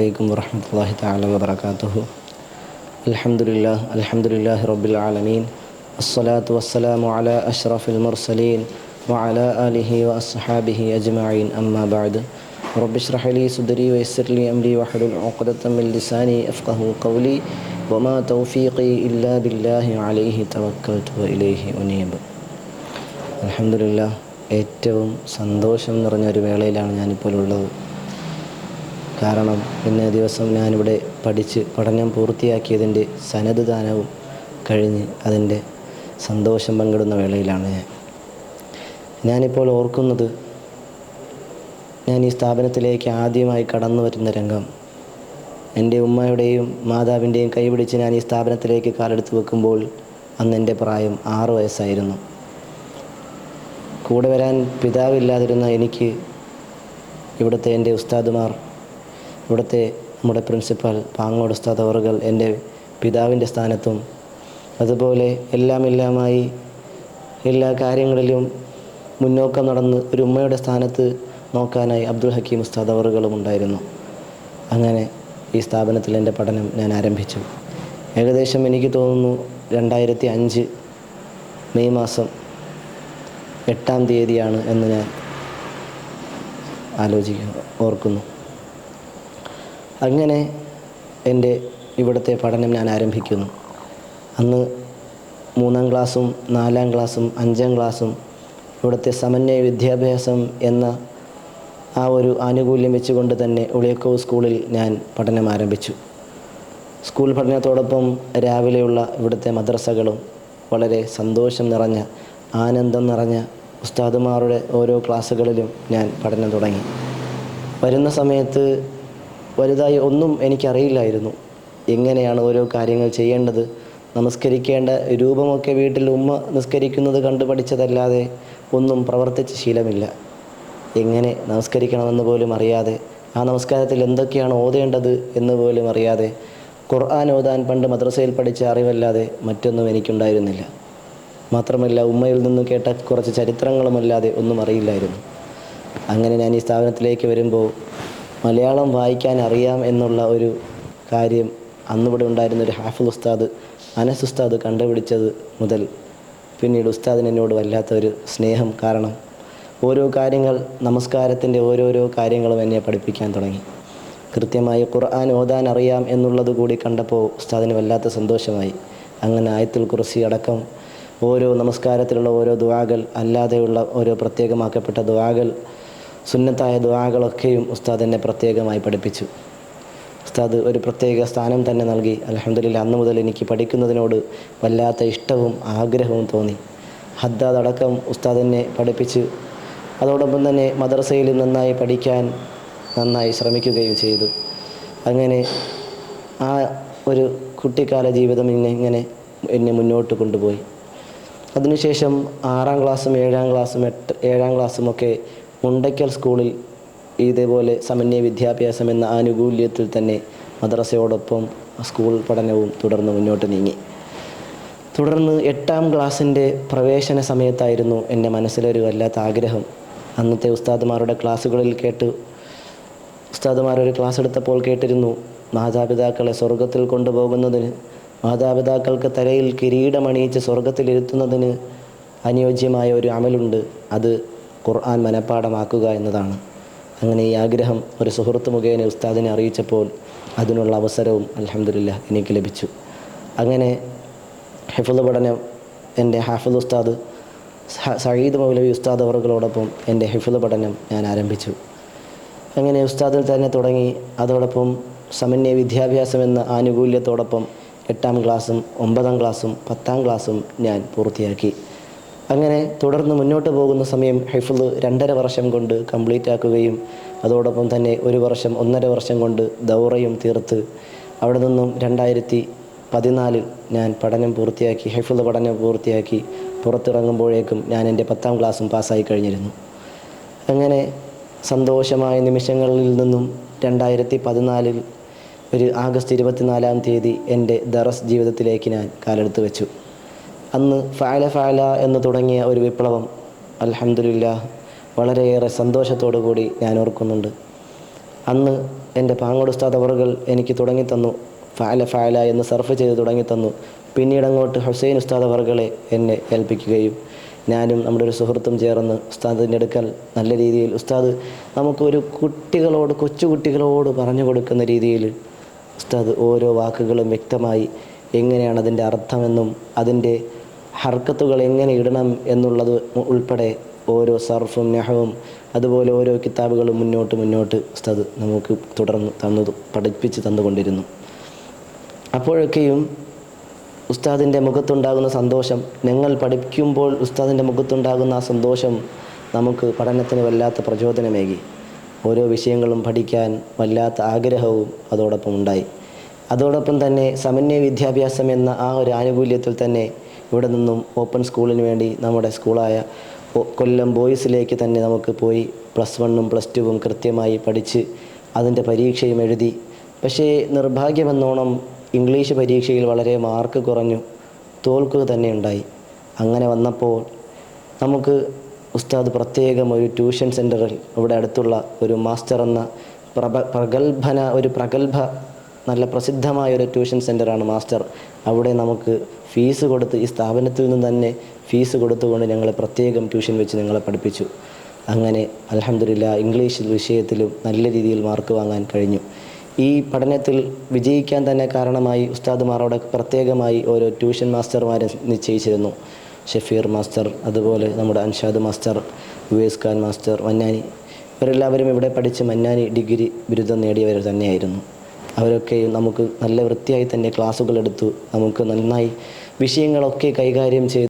عليكم ورحمة الله تعالى وبركاته الحمد لله الحمد لله رب العالمين الصلاة والسلام على أشرف المرسلين وعلى آله وأصحابه أجمعين أما بعد رب اشرح لي صدري ويسر لي أمري واحلل عقدة من لساني أفقه قولي وما توفيقي إلا بالله عليه توكلت وإليه أنيب അലഹമില്ല ഏറ്റവും സന്തോഷം നിറഞ്ഞൊരു വേളയിലാണ് ഞാനിപ്പോൾ ഉള്ളത് കാരണം ഇന്നേ ദിവസം ഞാനിവിടെ പഠിച്ച് പഠനം പൂർത്തിയാക്കിയതിന്റെ സനത് ദാനവും കഴിഞ്ഞ് അതിന്റെ സന്തോഷം പങ്കിടുന്ന വേളയിലാണ് ഞാൻ. ഞാനിപ്പോൾ ഓർക്കുന്നത് ഞാൻ ഈ സ്ഥാപനത്തിലേക്ക് ആദ്യമായി കടന്നു വരുന്ന രംഗം. എന്റെ ഉമ്മയുടെയും മാതാവിന്റെയും കൈപിടിച്ച് ഞാൻ ഈ സ്ഥാപനത്തിലേക്ക് കാലെടുത്ത് വെക്കുമ്പോൾ അന്ന് എന്റെ പ്രായം ആറ് വയസ്സായിരുന്നു. കൂടെ വരാൻ പിതാവില്ലാതിരുന്ന എനിക്ക് ഇവിടുത്തെ എന്റെ ഉസ്താദുമാർ ഇവിടുത്തെ നമ്മുടെ പ്രിൻസിപ്പൽ പാങ്ങോട് ഉസ്താദ് അവറുകൾ എന്റെ പിതാവിന്റെ സ്ഥാനത്തും അതുപോലെ എല്ലാം എല്ലാമായി എല്ലാ കാര്യങ്ങളിലും മുന്നോക്കം നടന്ന് ഒരു ഉമ്മയുടെ സ്ഥാനത്ത് നോക്കാനായി അബ്ദുൽ ഹക്കീം ഉസ്താദ് അവറുകളും ഉണ്ടായിരുന്നു. അങ്ങനെ ഈ സ്ഥാപനത്തിൽ എന്റെ പഠനം ഞാൻ ആരംഭിച്ചു. ഏകദേശം എനിക്ക് തോന്നുന്നു രണ്ടായിരത്തി അഞ്ച് മെയ് മാസം എട്ടാം തീയതിയാണ് എന്ന് ഞാൻ ആലോചിക്കുന്നു ഓർക്കുന്നു. അങ്ങനെ എന്റെ ഇവിടുത്തെ പഠനം ഞാൻ ആരംഭിക്കുന്നു. അന്ന് മൂന്നാം ക്ലാസ്സും നാലാം ക്ലാസ്സും അഞ്ചാം ക്ലാസ്സും ഇവിടുത്തെ സമന്വയ വിദ്യാഭ്യാസം എന്ന ആ ഒരു ആനുകൂല്യം വെച്ചുകൊണ്ട് തന്നെ ഉളിയക്കോവ് സ്കൂളിൽ ഞാൻ പഠനം ആരംഭിച്ചു. സ്കൂൾ പഠനത്തോടൊപ്പം രാവിലെയുള്ള ഇവിടുത്തെ മദ്രസകളും വളരെ സന്തോഷം നിറഞ്ഞ ആനന്ദം നിറഞ്ഞ ഉസ്താദുമാരുടെ ഓരോ ക്ലാസ്സുകളിലും ഞാൻ പഠനം തുടങ്ങി. വരുന്ന സമയത്ത് വലുതായി ഒന്നും എനിക്കറിയില്ലായിരുന്നു. എങ്ങനെയാണ് ഓരോ കാര്യങ്ങൾ ചെയ്യേണ്ടത്? നമസ്കരിക്കേണ്ട രൂപമൊക്കെ വീട്ടിൽ ഉമ്മ നിസ്കരിക്കുന്നത് കണ്ടു പഠിച്ചതല്ലാതെ ഒന്നും പ്രവർത്തിച്ച ശീലമില്ല. എങ്ങനെ നമസ്കരിക്കണമെന്ന് പോലും അറിയാതെ ആ നമസ്കാരത്തിൽ എന്തൊക്കെയാണ് ഓതേണ്ടത് എന്ന് പോലും അറിയാതെ ഖുർആൻ ഓതാൻ പണ്ട് മദ്രസയിൽ പഠിച്ച അറിവല്ലാതെ മറ്റൊന്നും എനിക്കുണ്ടായിരുന്നില്ല. മാത്രമല്ല ഉമ്മയിൽ നിന്ന് കേട്ട കുറച്ച് ചരിത്രങ്ങളുമല്ലാതെ ഒന്നും അറിയില്ലായിരുന്നു. അങ്ങനെ ഞാൻ ഈ സ്ഥാപനത്തിലേക്ക് വരുമ്പോൾ മലയാളം വായിക്കാൻ അറിയാം എന്നുള്ള ഒരു കാര്യം അന്നിവിടെ ഉണ്ടായിരുന്ന ഒരു ഹാഫിൽ ഉസ്താദ് അനസ് ഉസ്താദ് കണ്ടുപിടിച്ചത് മുതൽ പിന്നീട് ഉസ്താദിന് എന്നോട് വല്ലാത്ത ഒരു സ്നേഹം കാരണം ഓരോ കാര്യങ്ങൾ നമസ്കാരത്തിന്റെ ഓരോരോ കാര്യങ്ങളും എന്നെ പഠിപ്പിക്കാൻ തുടങ്ങി. കൃത്യമായി ഖുർആൻ ഓതാൻ അറിയാം എന്നുള്ളത് കൂടി കണ്ടപ്പോൾ ഉസ്താദിന് വല്ലാത്ത സന്തോഷമായി. അങ്ങനെ ആയത്തിൽ കുറിസി അടക്കം ഓരോ നമസ്കാരത്തിലുള്ള ഓരോ ദുവാകൾ അല്ലാതെയുള്ള ഓരോ പ്രത്യേകമാക്കപ്പെട്ട ദുവാകൾ സുന്നത്തായ ദുവാകളൊക്കെയും ഉസ്താദ് എന്നെ പ്രത്യേകമായി പഠിപ്പിച്ചു. ഉസ്താദ് ഒരു പ്രത്യേക സ്ഥാനം തന്നെ നൽകി. അലഹമ്മദില്ല അന്ന് മുതൽ എനിക്ക് പഠിക്കുന്നതിനോട് വല്ലാത്ത ഇഷ്ടവും ആഗ്രഹവും തോന്നി. ഹദ്ദാദ് അടക്കം ഉസ്താദ് എന്നെ പഠിപ്പിച്ച് അതോടൊപ്പം തന്നെ മദ്രസയിൽ നന്നായി പഠിക്കാൻ നന്നായി ശ്രമിക്കുകയും ചെയ്തു. അങ്ങനെ ആ ഒരു കുട്ടിക്കാല ജീവിതം ഇന്നെ ഇങ്ങനെ എന്നെ മുന്നോട്ട് കൊണ്ടുപോയി. അതിനുശേഷം ആറാം ക്ലാസ്സും ഏഴാം ക്ലാസ്സും എട്ട് ഏഴാം ക്ലാസ്സും ഒക്കെ മുണ്ടയ്ക്കൽ സ്കൂളിൽ ഇതേപോലെ സമന്വയ വിദ്യാഭ്യാസം എന്ന ആനുകൂല്യത്തിൽ തന്നെ മദ്രസയോടൊപ്പം സ്കൂൾ പഠനവും തുടർന്ന് മുന്നോട്ട് നീങ്ങി. തുടർന്ന് എട്ടാം ക്ലാസ്സിന്റെ പ്രവേശന സമയത്തായിരുന്നു എന്റെ മനസ്സിലൊരു വല്ലാത്ത ആഗ്രഹം. അന്നത്തെ ഉസ്താദുമാരുടെ ക്ലാസ്സുകളിൽ കേട്ട് ഉസ്താദുമാരൊരു ക്ലാസ് എടുത്തപ്പോൾ കേട്ടിരുന്നു മാതാപിതാക്കളെ സ്വർഗത്തിൽ കൊണ്ടുപോകുന്നതിന് മാതാപിതാക്കൾക്ക് തലയിൽ കിരീടമണിയിച്ച് സ്വർഗത്തിലിരുത്തുന്നതിന് അനുയോജ്യമായ ഒരു അമലുണ്ട്. അത് ഖുർആൻ മനഃപ്പാടമാക്കുക എന്നതാണ്. അങ്ങനെ ഈ ആഗ്രഹം ഒരു സുഹൃത്ത് മുഖേന ഉസ്താദിനെ അറിയിച്ചപ്പോൾ അതിനുള്ള അവസരവും അലഹമില്ല എനിക്ക് ലഭിച്ചു. അങ്ങനെ ഹിഫുദ് പഠനം എന്റെ ഹാഫിദ് ഉസ്താദ് സഹീദ് മൗലവി ഉസ്താദ് അവറുകളോടൊപ്പം എന്റെ ഹിഫുദ് പഠനം ഞാൻ ആരംഭിച്ചു. അങ്ങനെ ഉസ്താദിൽ തന്നെ തുടങ്ങി. അതോടൊപ്പം സമന്വയ വിദ്യാഭ്യാസം എന്ന ആനുകൂല്യത്തോടൊപ്പം എട്ടാം ക്ലാസ്സും ഒമ്പതാം ക്ലാസ്സും പത്താം ക്ലാസ്സും ഞാൻ പൂർത്തിയാക്കി. അങ്ങനെ തുടർന്ന് മുന്നോട്ട് പോകുന്ന സമയം ഹൈഫുൾ രണ്ടര വർഷം കൊണ്ട് കംപ്ലീറ്റ് ആക്കുകയും അതോടൊപ്പം തന്നെ ഒരു വർഷം ഒന്നര വർഷം കൊണ്ട് ദൗറയും തീർത്ത് അവിടെ നിന്നും രണ്ടായിരത്തി പതിനാലിൽ ഞാൻ പഠനം പൂർത്തിയാക്കി ഹൈഫുൾ പഠനം പൂർത്തിയാക്കി പുറത്തിറങ്ങുമ്പോഴേക്കും ഞാൻ എന്റെ പത്താം ക്ലാസ്സും പാസ്സായി കഴിഞ്ഞിരുന്നു. അങ്ങനെ സന്തോഷമായ നിമിഷങ്ങളിൽ നിന്നും രണ്ടായിരത്തി പതിനാലിൽ ഒരു ആഗസ്റ്റ് ഇരുപത്തിനാലാം തീയതി എന്റെ ദറസ് ജീവിതത്തിലേക്ക് ഞാൻ കാലെടുത്ത് വെച്ചു. അന്ന് ഫാല ഫാല എന്ന് തുടങ്ങിയ ഒരു വിപ്ലവം അലഹമില്ല വളരെയേറെ സന്തോഷത്തോടു കൂടി ഞാൻ ഓർക്കുന്നുണ്ട്. അന്ന് എന്റെ പാങ്ങോട് ഉസ്താദ് അവറുകൾ എനിക്ക് തുടങ്ങി തന്നു ഫാല ഫാല എന്ന് സർഫ് ചെയ്ത് തുടങ്ങി തന്നു പിന്നീട് അങ്ങോട്ട് ഹുസൈൻ ഉസ്താദ് അവറുകളെ എന്നെ ഏൽപ്പിക്കുകയും ഞാനും നമ്മുടെ ഒരു സുഹൃത്തും ചേർന്ന് ഉസ്താദിന്റെ അടുക്കൽ നല്ല രീതിയിൽ ഉസ്താദ് നമുക്കൊരു കുട്ടികളോട് കൊച്ചു കുട്ടികളോട് പറഞ്ഞു കൊടുക്കുന്ന രീതിയിൽ ഉസ്താദ് ഓരോ വാക്കുകളും വ്യക്തമായി എങ്ങനെയാണ് അതിന്റെ അർത്ഥമെന്നും അതിന്റെ ഹർക്കത്തുകൾ എങ്ങനെ ഇടണം എന്നുള്ളത് ഉൾപ്പെടെ ഓരോ സർഫും നെഹവും അതുപോലെ ഓരോ കിതാബുകളും മുന്നോട്ട് മുന്നോട്ട് ഉസ്താദ് നമുക്ക് തുടർന്ന് തന്നു പഠിപ്പിച്ച് തന്നുകൊണ്ടിരുന്നു. അപ്പോഴൊക്കെയും ഉസ്താദിന്റെ മുഖത്തുണ്ടാകുന്ന സന്തോഷം ഞങ്ങൾ പഠിക്കുമ്പോൾ ഉസ്താദിന്റെ മുഖത്തുണ്ടാകുന്ന ആ സന്തോഷം നമുക്ക് പഠനത്തിന് വല്ലാത്ത പ്രചോദനമേകി. ഓരോ വിഷയങ്ങളും പഠിക്കാൻ വല്ലാത്ത ആഗ്രഹവും അതോടൊപ്പം ഉണ്ടായി. അതോടൊപ്പം തന്നെ സമന്വയ വിദ്യാഭ്യാസം എന്ന ആ ഒരു ആനുകൂല്യത്തിൽ തന്നെ ഇവിടെ നിന്നും ഓപ്പൺ സ്കൂളിന് വേണ്ടി നമ്മുടെ സ്കൂളായ കൊല്ലം ബോയ്സിലേക്ക് തന്നെ നമുക്ക് പോയി പ്ലസ് വണ്ണും പ്ലസ് ടുവും കൃത്യമായി പഠിച്ച് അതിന്റെ പരീക്ഷയും എഴുതി. പക്ഷേ നിർഭാഗ്യമെന്നോണം ഇംഗ്ലീഷ് പരീക്ഷയിൽ വളരെ മാർക്ക് കുറഞ്ഞു തോൽക്കുക തന്നെ ഉണ്ടായി. അങ്ങനെ വന്നപ്പോൾ നമുക്ക് ഉസ്താദ് പ്രത്യേകം ഒരു ട്യൂഷൻ സെന്ററിൽ ഇവിടെ അടുത്തുള്ള ഒരു മാസ്റ്റർ എന്ന പ്രഭ പ്രഗത്ഭന ഒരു പ്രഗത്ഭ നല്ല പ്രസിദ്ധമായ ഒരു ട്യൂഷൻ സെന്ററാണ് മാസ്റ്റർ. അവിടെ നമുക്ക് ഫീസ് കൊടുത്ത് ഈ സ്ഥാപനത്തിൽ നിന്ന് തന്നെ ഫീസ് കൊടുത്തുകൊണ്ട് ഞങ്ങളെ പ്രത്യേകം ട്യൂഷൻ വെച്ച് ഞങ്ങളെ പഠിപ്പിച്ചു. അങ്ങനെ അലഹമില്ല ഇംഗ്ലീഷ് വിഷയത്തിലും നല്ല രീതിയിൽ മാർക്ക് വാങ്ങാൻ കഴിഞ്ഞു. ഈ പഠനത്തിൽ വിജയിക്കാൻ തന്നെ കാരണമായി ഉസ്താദുമാരോട് പ്രത്യേകമായി ഓരോ ട്യൂഷൻ മാസ്റ്റർമാരെ നിശ്ചയിച്ചിരുന്നു. ഷഫീർ മാസ്റ്റർ അതുപോലെ നമ്മുടെ അൻഷാദ് മാസ്റ്റർ ഉവേസ് ഖാൻ മാസ്റ്റർ മന്നാനി. ഇവരെല്ലാവരും ഇവിടെ പഠിച്ച് മന്നാനി ഡിഗ്രി ബിരുദം നേടിയവർ തന്നെയായിരുന്നു. അവരൊക്കെ നമുക്ക് നല്ല വൃത്തിയായി തന്നെ ക്ലാസ്സുകൾ എടുത്തു നമുക്ക് നന്നായി വിഷയങ്ങളൊക്കെ കൈകാര്യം ചെയ്ത്.